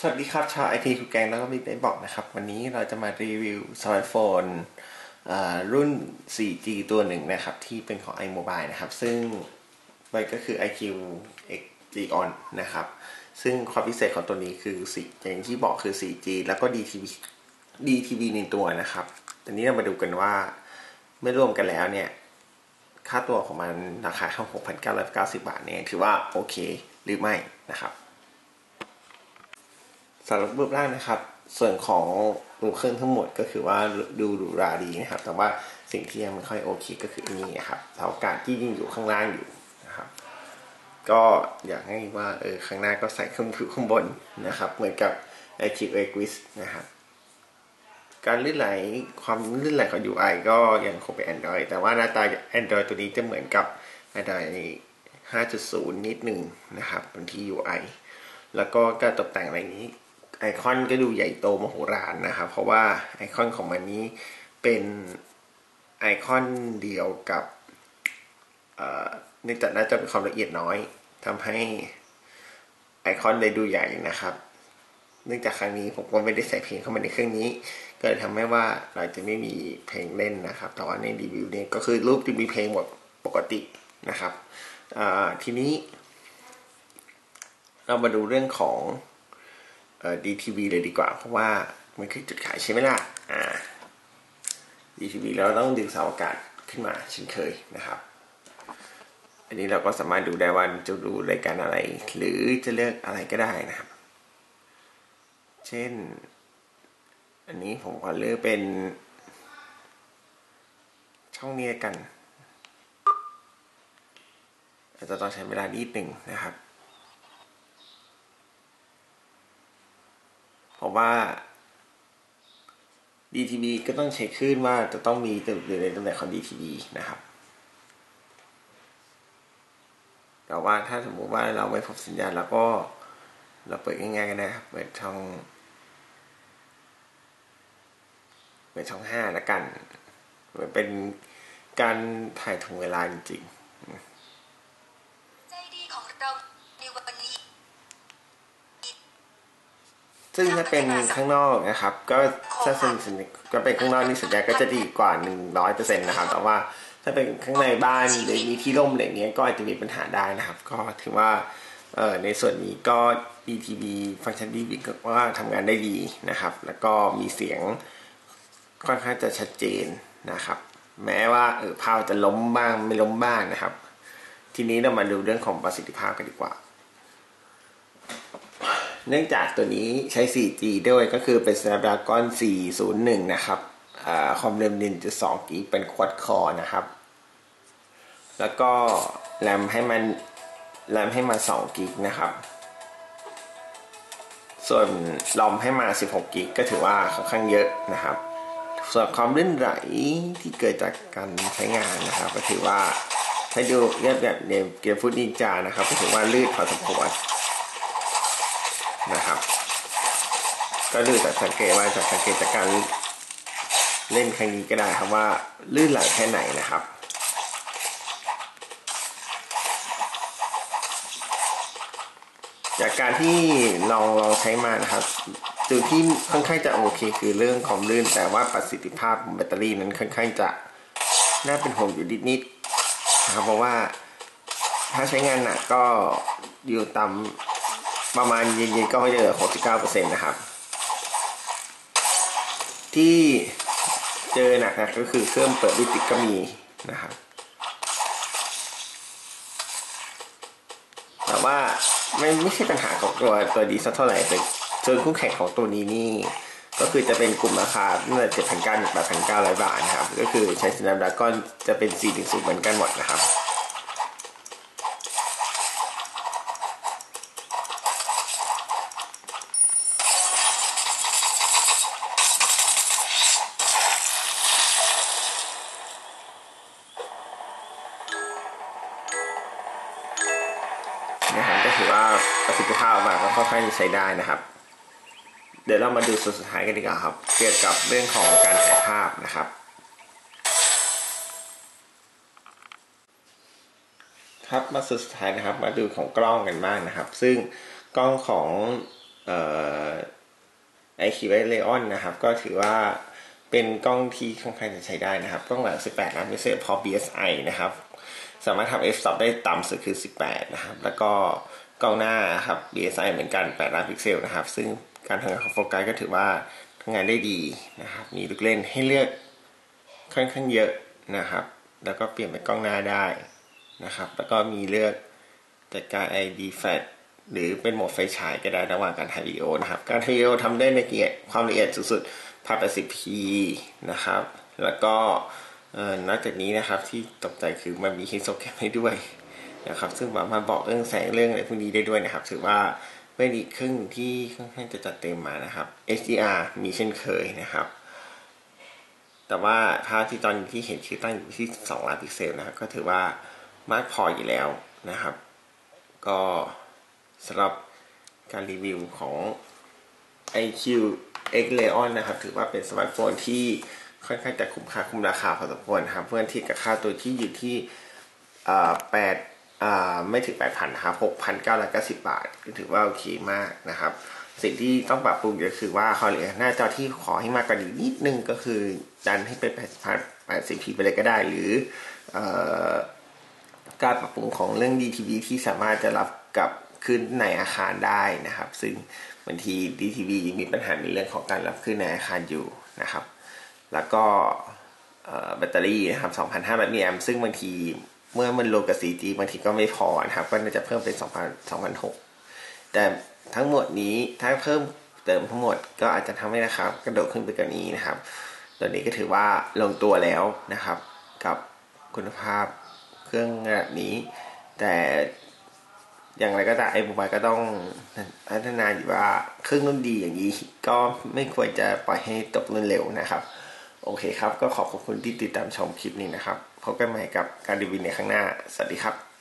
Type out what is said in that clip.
สวัสดีครับ ชาวไอทีทุกแกงแล้วก็มีได้บอกนะครับ วันนี้เราจะมารีวิวสมาร์ทโฟนรุ่น 4G ตัวหนึ่งนะครับ ที่เป็นของ iMobile นะครับ ซึ่งมันก็คือ iQ X G On นะครับ ซึ่งความพิเศษของตัวนี้คือ4อย่างที่บอกคือ 4G แล้วก็ DTV DTV ในตัวนะครับตอนนี้เรามาดูกันว่าเมื่อรวมกันแล้วเนี่ย ค่าตัวของมันราคาเท่า6,990 บาทเนี่ยถือว่าโอเคหรือไม่นะครับ สำหรับรูปร่างนะครับ ส่วนของรูเครื่องทั้งหมดก็คือว่าดูหรูหราดีนะครับ แต่ว่าสิ่งที่ยังไม่ค่อยโอเคก็คืออันนี้ครับเสาการที่ยิ่งอยู่ข้างล่างอยู่นะครับ ก็อยากให้ว่าเออข้างหน้าก็ใส่เครื่องผิวข้างบนนะครับ เหมือนกับ i q a q u i z นะครับการลื่นไหลความลื่นไหลของ UI ก็ยังคงเป็น Android แต่ว่าหน้าตา Android ตัวนี้จะเหมือนกับ Android 5.0 นิดหนึ่งนะครับบางที่ UI แล้วก็การตกแต่งอะไรนี้ ไอคอนก็ดูใหญ่โตมโหฬารนะครับ เพราะว่าไอคอนของมันนี้เป็นไอคอนเดียวกับเนื่องจากน่าจะเป็นความละเอียดน้อยทำให้ไอคอนเลยดูใหญ่นะครับ เนื่องจากครั้งนี้ผมก็ไม่ได้ใส่เพลงเข้ามาในเครื่องนี้ ก็เลยทำให้ว่าเราจะไม่มีเพลงเล่นนะครับ แต่ว่าในรีวิวนี้ก็คือรูปที่มีเพลงหมดปกตินะครับทีนี้ เรามาดูเรื่องของ ดีทีวีเลยดีกว่า เพราะว่ามันคือจุดขายใช่ไหมล่ะอ่าดีทีวีแล้วต้องดึงเสาอากาศขึ้นมาเช่นเคยนะครับ อันนี้เราก็สามารถดูได้ว่าจะดูรายการอะไร หรือจะเลือกอะไรก็ได้นะครับ เช่น อันนี้ผมขอเลือกเป็นช่องนี้กันอาจจะต้องใช้เวลานิดหนึ่งนะครับ เพราะว่า DTV ก็ต้องเช็คขึ้นว่าจะต้องมีอยู่ในตำแหน่งของ DTV นะครับ แต่ว่าถ้าสมมุติว่าเราไม่พบสัญญาณแล้วก็เราเปิดง่ายๆกันนะครับ เปิดช่อง เปิดช่องห้าล้วกันเหมือนเป็นการถ่ายถ่งเวลาจริงๆ ซึ่งถ้าเป็นข้างนอกนะครับ ก็ถ้าสนิทสนิทก็เป็นข้างนอกนี่สัญญาก็จะดีกว่าหนึ่งร้อยเปอร์เซ็นต์นะครับแต่ว่าถ้าเป็นข้างในบ้านหรือมีที่ร่มอะไรเงี้ยก็อาจจะมีปัญหาได้นะครับ ก็ถือว่าเออในส่วนนี้ก็ DTV ฟังก์ชันดีก็ว่าทำงานได้ดีนะครับ แล้วก็มีเสียงค่อนข้างจะชัดเจนนะครับ แม้ว่าเออพาวจะล้มบ้างไม่ล้มบ้างนะครับ ทีนี้เรามาดูเรื่องของประสิทธิภาพกันดีกว่า เนื่องจากตัวนี้ใช้ 4G ด้วยก็คือเป็น Snapdragon 401 นะครับความเร็ว1.2กิกเป็นควอดคอนะครับ แล้วก็แรมให้มันแรมให้มา2กิกนะครับ ส่วนลอมให้มา16กิกก็ถือว่าค่อนข้างเยอะนะครับ ส่วนความลื่นไหลที่เกิดจากการใช้งานนะครับ ก็ถือว่าถ้าดูเรียบแบบเนเกมฟุตนินจานะครับก็ถือว่าลื่นพอสมควร นะครับ ก็ดูจากสังเกตว่าจากสังเกตจากการเล่นครั้งนี้ก็ได้ครับว่าลื่นไหลแค่ไหนนะครับจากการที่ลองลองใช้มานะครับ จุดที่ค่อนข้างจะโอเค คือเรื่องของลื่น แต่ว่าประสิทธิภาพของแบตเตอรี่นั้นค่อนข้างจะน่าเป็นห่วงอยู่นิดนิดนะครับเพราะว่าถ้าใช้งานหนักก็อยู่ต่ำ ประมาณเย็นๆก็จะเหลือ69%นะครับ ที่เจอหนักๆก็คือเครื่องเปิดวิติก็มีนะครับ แต่ว่าไม่ไม่ใช่ปัญหาของตัวตัวดีสักเท่าไหร่แต่ส่วนคู่แข่งของตัวนี้นี่ก็คือจะเป็นกลุ่มราคาตั้งแต่เจ็ดพันเก้าถึงแปดพันเก้าร้อยบาทนะครับ ก็คือใช้สนามดากอนจะเป็นสี่ถึงศูนย์เหมือนกันหมดนะครับ ถือว่าประสิทธิภาพมาก็ค่อนข้างใช้ได้นะครับ เดี๋ยวเรามาดูส่วนสุดท้ายกันดีกว่าครับ เกี่ยวกับเรื่องของการถ่ายภาพนะครับครับมาสุดท้ายนะครับ มาดูของกล้องกันบ้างนะครับ ซึ่งกล้องของไอคิวเลออนนะครับ ก็ถือว่าเป็นกล้องที่ค่อนข้างจะใช้ได้นะครับ กล้องหลัง 18 ล้านพิกเซลพอ BSI นะครับ สามารถทำ f stop ได้ต่ำสุดคือ 18 นะครับ แล้วก็ กล้องหน้าครับ BSI เหมือนกัน8ล้านพิกเซลนะครับ ซึ่งการทำงานของโฟกัสก็ถือว่าทำงานได้ดีนะครับ มีลูกเล่นให้เลือกค่อนข้างเยอะนะครับ แล้วก็เปลี่ยนเป็นกล้องหน้าได้นะครับ แล้วก็มีเลือกจัดการ ID flat หรือเป็นโหมดไฟฉายก็ได้ระหว่างการถ่ายวิดีโอนะครับ การถ่ายวิดีโอทำได้ในเกียรความละเอียดสุดๆ 1080p นะครับ แล้วก็นอกจากนี้นะครับที่ตกใจคือมันมีฮิโซแคมให้ด้วย นะครับ ซึ่งสามารถบอกเรื่องแสงเรื่องอะไรพวกนี้ได้ด้วยนะครับ ถือว่าเป็นอีกครึ่งที่ค่อนข้างจะจัดเต็มมานะครับ HDR มีเช่นเคยนะครับ แต่ว่าภาพที่ตอนที่เห็นคือตั้งอยู่ที่ 2 ล้านพิกเซลนะครับ ก็ถือว่ามากพออยู่แล้วนะครับ ก็สำหรับการรีวิวของ iQ X Leon นะครับ ถือว่าเป็นสมาร์ทโฟนที่ค่อนข้างจะคุ้มค่าคุ้มราคาพอสมควรครับ เพื่อนที่กับค่าตัวที่อยู่ที่แปด ไม่ถึง 8,000ครับ6,990 บาทก็ถือว่าโอเคมากนะครับ สิ่งที่ต้องปรับปรุงก็คือว่าเขาเลยหน้าจอที่ขอให้มากกว่านี้นิดนึงก็คือดันให้เป็น 80p ไปเลยก็ได้ หรืออการปรับปรุงของเรื่อง DTV ที่สามารถจะรับกับขึ้นในอาคารได้นะครับ ซึ่งบางที DTV ยังมีปัญหาในเรื่องของการรับขึ้นในอาคารอยู่นะครับ แล้วก็แบตเตอรี่นะครับ2,500มิลลิแอมซึ่งบางที เมื่อมันโลกับ 4G บางทีก็ไม่พอนะครับ ก็น่าจะเพิ่มเป็น2,000 2,600แต่ทั้งหมดนี้ถ้าเพิ่มเติมทั้งหมดก็อาจจะทำให้นะครับกระโดดขึ้นไปกว่านี้นะครับตอนนี้ก็ถือว่าลงตัวแล้วนะครับ กับคุณภาพเครื่องแบบนี้ แต่อย่างไรก็ตามไอ้บุบายก็ต้องพัฒนาอยู่ว่าเครื่องรุ่นดีอย่างนี้ ก็ไม่ควรจะปล่อยให้ตกรุ่นเร็วนะครับ โอเคครับ ก็ขอบคุณที่ติดตามชมคลิปนี้นะครับพบกันใหม่กับการรีวิวในข้างหน้า สวัสดีครับ